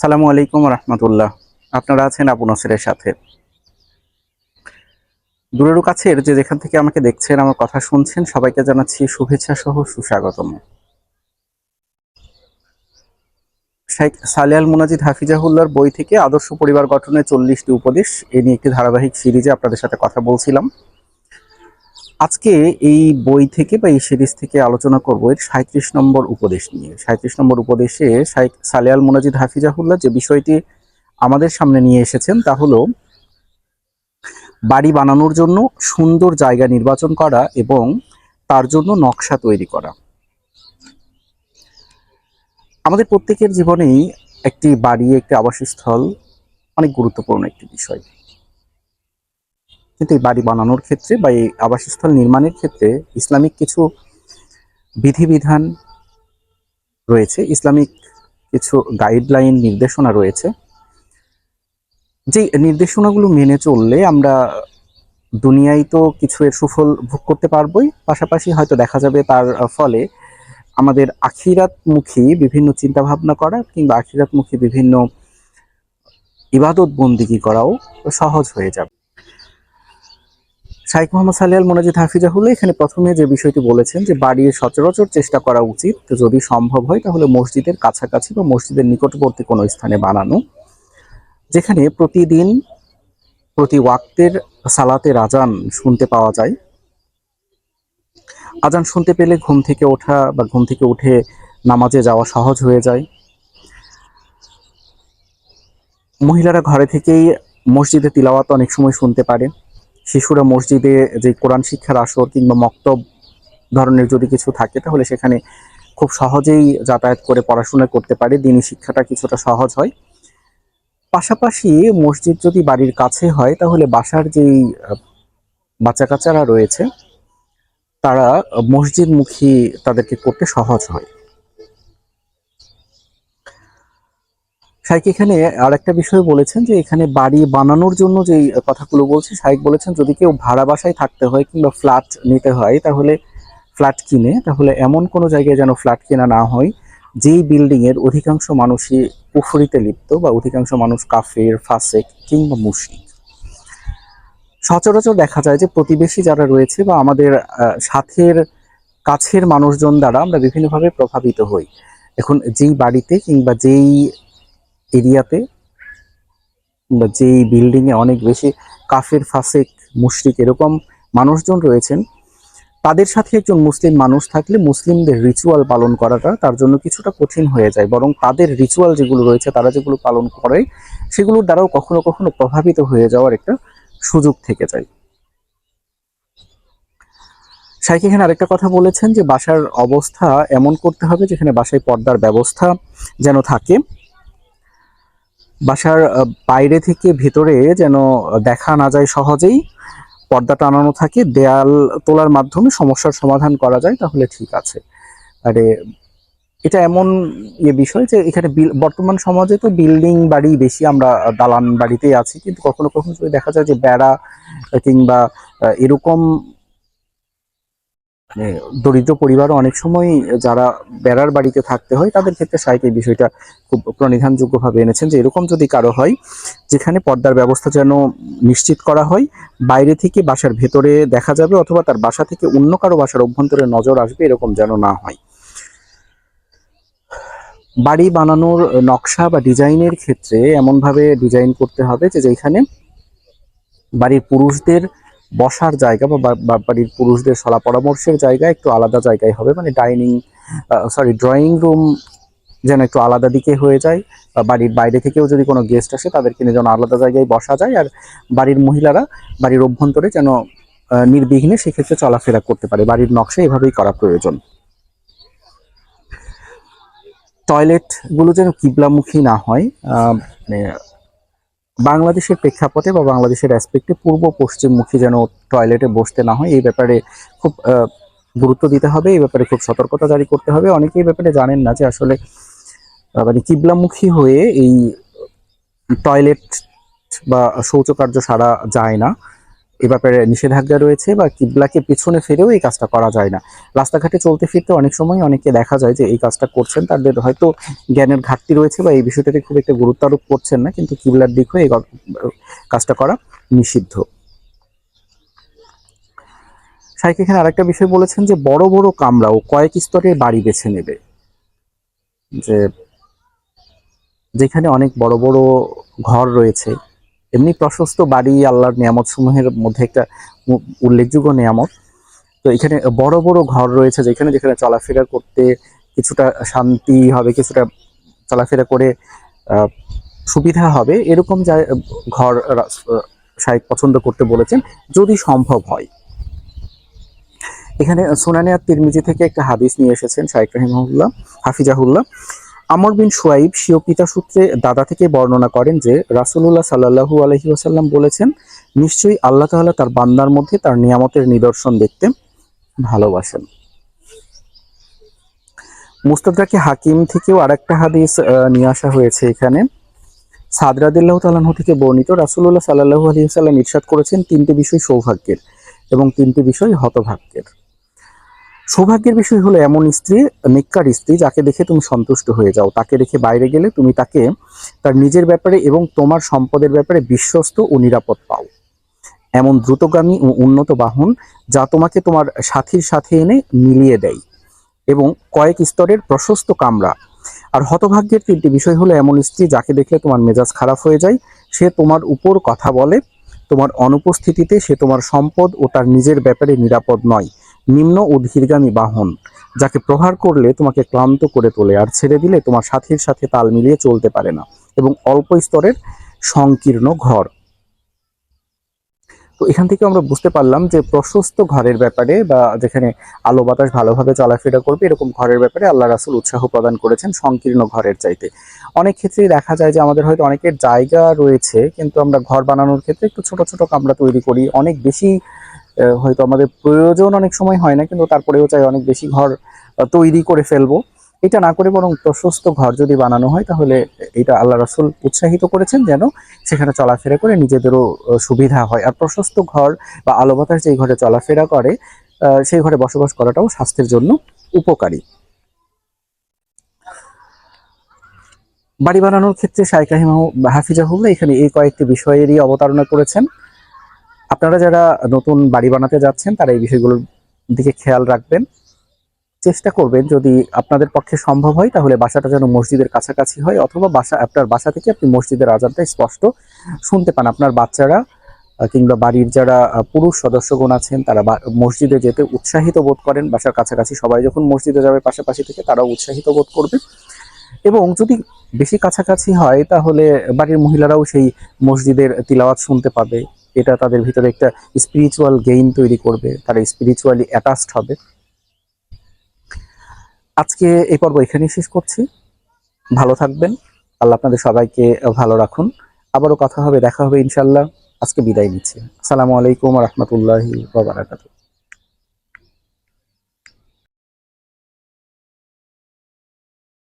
সালামু আলাইকুম রহমতুল্লাহ। আপনারা আছেন আবু নসরের সাথে। দূরের ও কাছের যে যেখান থেকে আমাকে দেখছেন, আমার কথা শুনছেন, সবাইকে জানাচ্ছি শুভেচ্ছা সহ সুস্বাগতম। শেখ সালেয়াল মুনাজিদ হাফিজাহুল্লার বই থেকে আদর্শ পরিবার গঠনের চল্লিশটি উপদেশ এ নিয়ে একটি ধারাবাহিক সিরিজে আপনাদের সাথে কথা বলছিলাম। আজকে এই বই থেকে বা এই সিরিজ থেকে আলোচনা করব এর সাঁত্রিশ নম্বর উপদেশ নিয়ে। সাঁত্রিশ নম্বর উপদেশে শাইখ সালেয়াল মুনাজিদ হাফিজাহুল্লাহ যে বিষয়টি আমাদের সামনে নিয়ে এসেছেন তা হলো, বাড়ি বানানোর জন্য সুন্দর জায়গা নির্বাচন করা এবং তার জন্য নকশা তৈরি করা। আমাদের প্রত্যেকের জীবনেই একটি বাড়ি, একটি আবাসস্থল অনেক গুরুত্বপূর্ণ একটি বিষয়। কিন্তু এই বাড়ি বানানোর ক্ষেত্রে বা এই আবাসস্থল নির্মাণের ক্ষেত্রে ইসলামিক কিছু বিধিবিধান রয়েছে, ইসলামিক কিছু গাইডলাইন নির্দেশনা রয়েছে। যে নির্দেশনাগুলো মেনে চললে আমরা দুনিয়ায় তো কিছু এর সুফল ভোগ করতে পারবই, পাশাপাশি হয়তো দেখা যাবে তার ফলে আমাদের আখিরাতমুখী বিভিন্ন চিন্তা ভাবনা করা কিংবা আখিরাতমুখী বিভিন্ন ইবাদত বন্দিগি করাও সহজ হয়ে যাবে। শাইখ মোহাম্মদ সালিয়াল মোনাজিদ হাফিজাহুল্লাহ এখানে প্রথমে যে বিষয়টি বলেছেন যে বাড়ির সচরাচর চেষ্টা করা উচিত যদি সম্ভব হয় তাহলে মসজিদের কাছাকাছি বা মসজিদের নিকটবর্তী কোনো স্থানে বানানো, যেখানে প্রতিদিন প্রতি ওয়াক্তের সালাতে আজান শুনতে পাওয়া যায়। আজান শুনতে পেলে ঘুম থেকে ওঠা বা ঘুম থেকে উঠে নামাজে যাওয়া সহজ হয়ে যায়। মহিলারা ঘরে থেকেই মসজিদে তিলাওয়াত অনেক সময় শুনতে পারে। শিশুরা মসজিদে যে কোরআন শিক্ষার আসর কিংবা মক্তব ধরনের যদি কিছু থাকে, তাহলে সেখানে খুব সহজেই যাতায়াত করে পড়াশোনা করতে পারে। দিনী শিক্ষাটা কিছুটা সহজ হয়। পাশাপাশি মসজিদ যদি বাড়ির কাছে হয়, তাহলে বাসার যেই বাচ্চা কাচ্চারা রয়েছে, তারা মসজিদমুখী তাদেরকে করতে সহজ হয়। শাইক এখানে আর একটা বিষয় বলেছেন যে এখানে বাড়ি বানানোর জন্য যে কথাগুলো বলছি, শাইক বলেছেন, যদি কেউ ভাড়া বাসায় থাকতে হয় কিংবা ফ্ল্যাট নিতে হয়, তাহলে ফ্ল্যাট কিনে, তাহলে এমন কোনো জায়গায় যেন ফ্ল্যাট কেনা না হয়, যেই বিল্ডিং এর অধিকাংশ মানুষই পুফরিতে লিপ্ত বা অধিকাংশ মানুষ কাফের, ফাসেক কিংবা মুশরিক। সচরাচর দেখা যায় যে প্রতিবেশী যারা রয়েছে বা আমাদের সাথের কাছের মানুষজন দ্বারা আমরা বিভিন্নভাবে প্রভাবিত হই। এখন যেই বাড়িতে কিংবা যেই এরিয়াতে বা যেই বিল্ডিং এ অনেক বেশি কাফের, ফাসেক, মুশরিক এরকম মানুষজন রয়েছেন, তাদের সাথে একজন মুসলিম মানুষ থাকলে মুসলিমদের রিচুয়াল পালন করাটা তার জন্য কিছুটা কঠিন হয়ে যায়। বরং তাদের রিচুয়াল যেগুলো রয়েছে, তারা যেগুলো পালন করে, সেগুলোর দ্বারাও কখনো কখনো প্রভাবিত হয়ে যাওয়ার একটা সুযোগ থেকে যায়। শাইখ এখানে আরেকটা কথা বলেছেন যে বাসার অবস্থা এমন করতে হবে যেখানে বাসায় পর্দার ব্যবস্থা যেন থাকে। বাসার বাইরে থেকে ভেতরে যেন দেখা না যায় সহজেই, পর্দা টানানো থাকে, দেয়াল তোলার মাধ্যমে সমস্যার সমাধান করা যায়, তাহলে ঠিক আছে। আরে, এটা এমন ইয়ে বিষয় যে এখানে বর্তমান সমাজে তো বিল্ডিং বাড়ি বেশি, আমরা দালান বাড়িতেই আছি, কিন্তু কখনো কখনো দেখা যায় যে বেড়া কিংবা এরকম দরিদ্র পরিবার অনেক সময় যারা বেড়ার বাড়িতে থাকতে হয়, তাদের ক্ষেত্রে সাহিত্য এই বিষয়টা খুব প্রণিধানযোগ্য ভাবে এনেছেন যে এরকম যদি কারও হয়, যেখানে পর্দার ব্যবস্থা যেন নিশ্চিত করা হয়, বাইরে থেকে বাসার ভেতরে দেখা যাবে অথবা তার বাসা থেকে অন্য কারও বাসার অভ্যন্তরে নজর আসবে এরকম যেন না হয়। বাড়ি বানানোর নকশা বা ডিজাইনের ক্ষেত্রে এমনভাবে ডিজাইন করতে হবে যে যেখানে বাড়ির পুরুষদের বসার জায়গা বা বাড়ির পুরুষদের সলা পরামর্শের জায়গা একটু আলাদা জায়গায় হবে মানে ডাইনিং সরি ড্রয়িং রুম যেন একটু আলাদা দিকে হয়ে যায় বাড়ির বাইরে থেকেও যদি কোনো গেস্ট আসে তাদেরকে নিয়ে যেন আলাদা জায়গায় বসা যায়, আর বাড়ির মহিলারা বাড়ির অভ্যন্তরে যেন নির্বিঘ্নে সেক্ষেত্রে চলাফেরা করতে পারে, বাড়ির নকশা এভাবেই করা প্রয়োজন। টয়লেটগুলো যেন কিবলামুখী না হয় মানে বাংলাদেশের প্রেক্ষাপটে বা বাংলাদেশের অ্যাসপেক্টে পূর্ব পশ্চিমমুখী যেন টয়লেটে বসতে না হয়, এই ব্যাপারে খুব গুরুত্ব দিতে হবে, এই ব্যাপারে খুব সতর্কতা জারি করতে হবে। অনেকেই ব্যাপারে জানেন না যে আসলে মানে কিবলামুখী হয়ে এই টয়লেট বা শৌচকার্য সারা যায় না। এ ব্যাপারে নিষেধাজ্ঞা রয়েছে বা কিবলাকে পিছনে ফিরেও এই কাজটা করা যায় না। রাস্তাঘাটে চলতে ফিরতে অনেক সময় অনেকে দেখা যায় যে এই কাজটা করছেন, তাদের হয়তো জ্ঞানের ঘাটতি রয়েছে বা এই বিষয়টাতে খুব একটা গুরুত্ব আরোপ করছেন না, কিন্তু কিবলার দিক হয়ে এই কাজটা করা নিষিদ্ধ। শাইখ, এখানে আরেকটা বিষয় বলেছেন যে বড় বড় কামরা ও কয়েক স্তরের বাড়ি বেছে নেবে। যে যেখানে অনেক বড় বড় ঘর রয়েছে এমনি প্রশস্ত বাড়ি আল্লাহর নিয়ামত সমূহের মধ্যে একটা উল্লেখযোগ্য নিয়ামত। তো এখানে বড় বড় ঘর রয়েছে যেখানে যেখানে চলাফেরা করতে কিছুটা শান্তি হবে, কিছুটা চলাফেরা করে সুবিধা হবে। এরকম যা, ঘর শাহেক পছন্দ করতে বলেছেন, যদি সম্ভব হয়। এখানে সুনানে আর তিরমিজি থেকে একটা হাদিস নিয়ে এসেছেন শাহেক রাহিমাহুল্লাহ, হাফিজাহুল্লাহ। আমর বিন সোয়াইব স্বীয় পিতা সূত্রে দাদা থেকে বর্ণনা করেন যে, রাসূলুল্লাহ সাল্লাল্লাহু আলাইহি ওয়াসাল্লাম বলেছেন, নিশ্চয়ই আল্লাহ তাআলা তার বান্দার মধ্যে তার নিয়ামতের নিদর্শন দেখতে ভালোবাসেন। মুস্তাদরাকে হাকিম থেকেও আরেকটা হাদিস নিয়ে আসা হয়েছে এখানে? সাদরাদিল্লাহ তালাহ থেকে বর্ণিত, রাসূলুল্লাহ সাল্লাল্লাহু আলাইহি ওয়াসাল্লাম ইরশাদ করেছেন তিনটি বিষয় সৌভাগ্যের এবং তিনটি বিষয় হতভাগ্যের। সৌভাগ্যের বিষয় হলো এমন স্ত্রী, নিকার স্ত্রী, যাকে দেখে তুমি সন্তুষ্ট হয়ে যাও। তাকে রেখে বাইরে গেলে তুমি তাকে তার নিজের ব্যাপারে এবং তোমার সম্পদের ব্যাপারে বিশ্বস্ত ও নিরাপদ পাও। এমন দ্রুতগামী ও উন্নত বাহন যা তোমাকে তোমার সাথীর সাথে এনে মিলিয়ে দেয় এবং কয়েক স্তরের প্রশস্ত কামরা। আর হতভাগ্যের তিনটি বিষয় হলো এমন স্ত্রী যাকে দেখলে তোমার মেজাজ খারাপ হয়ে যায়, সে তোমার উপর কথা বলে, তোমার অনুপস্থিতিতে সে তোমার সম্পদ ও তার নিজের ব্যাপারে নিরাপদ নয়। নিম্ন ও ধীরগামী বাহন, যাকে প্রহার করলে তোমাকে ক্লান্ত করে তোলে আর ছেড়ে দিলে তোমার সাথীর সাথে তাল মিলিয়ে চলতে পারে না এবং অল্প স্তরের সংকীর্ণ ঘর। তো এখান থেকে আমরা বুঝতে পারলাম যে প্রশস্ত ঘরের ব্যাপারে বা যেখানে আলো বাতাস ভালোভাবে চলাফেরা করবে, এরকম ঘরের ব্যাপারে আল্লাহ রাসুল উৎসাহ প্রদান করেছেন সংকীর্ণ ঘরের চাইতে। অনেক ক্ষেত্রেই দেখা যায় যে আমাদের হয়তো অনেকের জায়গা রয়েছে, কিন্তু আমরা ঘর বানানোর ক্ষেত্রে একটু ছোট ছোট কামরা তৈরি করি, অনেক বেশি হয়তো আমাদের প্রয়োজন অনেক সময় হয় না, কিন্তু তারপরেও চাই অনেক বেশি ঘর তৈরি করে ফেলব। এটা না করে বরং প্রশস্ত ঘর যদি বানানো হয়, তাহলে এটা আল্লাহ রাসুল উৎসাহিত করেছেন যেন সেখানে চলাফেরা করে নিজেদেরও সুবিধা হয়। আর প্রশস্ত ঘর বা আলো বাতাস যেই ঘরে চলাফেরা করে সেই ঘরে বসবাস করাটাও স্বাস্থ্যের জন্য উপকারী। বাড়ি বানানোর ক্ষেত্রে শাইখ রাহিমা হাফিজাহুল্লাহ এখানে এই কয়েকটি বিষয়েরই অবতারণা করেছেন। আপনারা যারা নতুন বাড়ি বানাতে যাচ্ছেন, তারা এই বিষয়গুলোর দিকে খেয়াল রাখবেন। চেষ্টা করবেন যদি আপনাদের পক্ষে সম্ভব হয়, তাহলে বাসাটা যেন মসজিদের কাছাকাছি হয়, অথবা বাসা, আপনার বাসা থেকে আপনি মসজিদের আজানটা স্পষ্ট শুনতে পান। আপনার বাচ্চারা কিংবা বাড়ির যারা পুরুষ সদস্যগণ আছেন, তারা মসজিদে যেতে উৎসাহিত বোধ করেন। বাসার কাছাকাছি সবাই যখন মসজিদে যাবে, পাশাপাশি থেকে তারাও উৎসাহিত বোধ করবে। এবং যদি বেশি কাছাকাছি হয়, তাহলে বাড়ির মহিলারাও সেই মসজিদের তিলাওয়াত শুনতে পাবে। এটা তাদের ভিতরে একটা স্পিরিচুয়াল গেইন তৈরি করবে, তারা স্পিরিচুয়ালি অ্যাটাচড হবে। আজকে এই পর্ব এখানেই শেষ করছি। ভালো থাকবেন। আল্লাহ আপনাদের সবাইকে ভালো রাখুন। আবারও কথা হবে, দেখা হবে ইনশাল্লাহ আজকে বিদায় নিচ্ছি। আসসালামু আলাইকুম রহমতুল্লাহি বারাকাতুহ।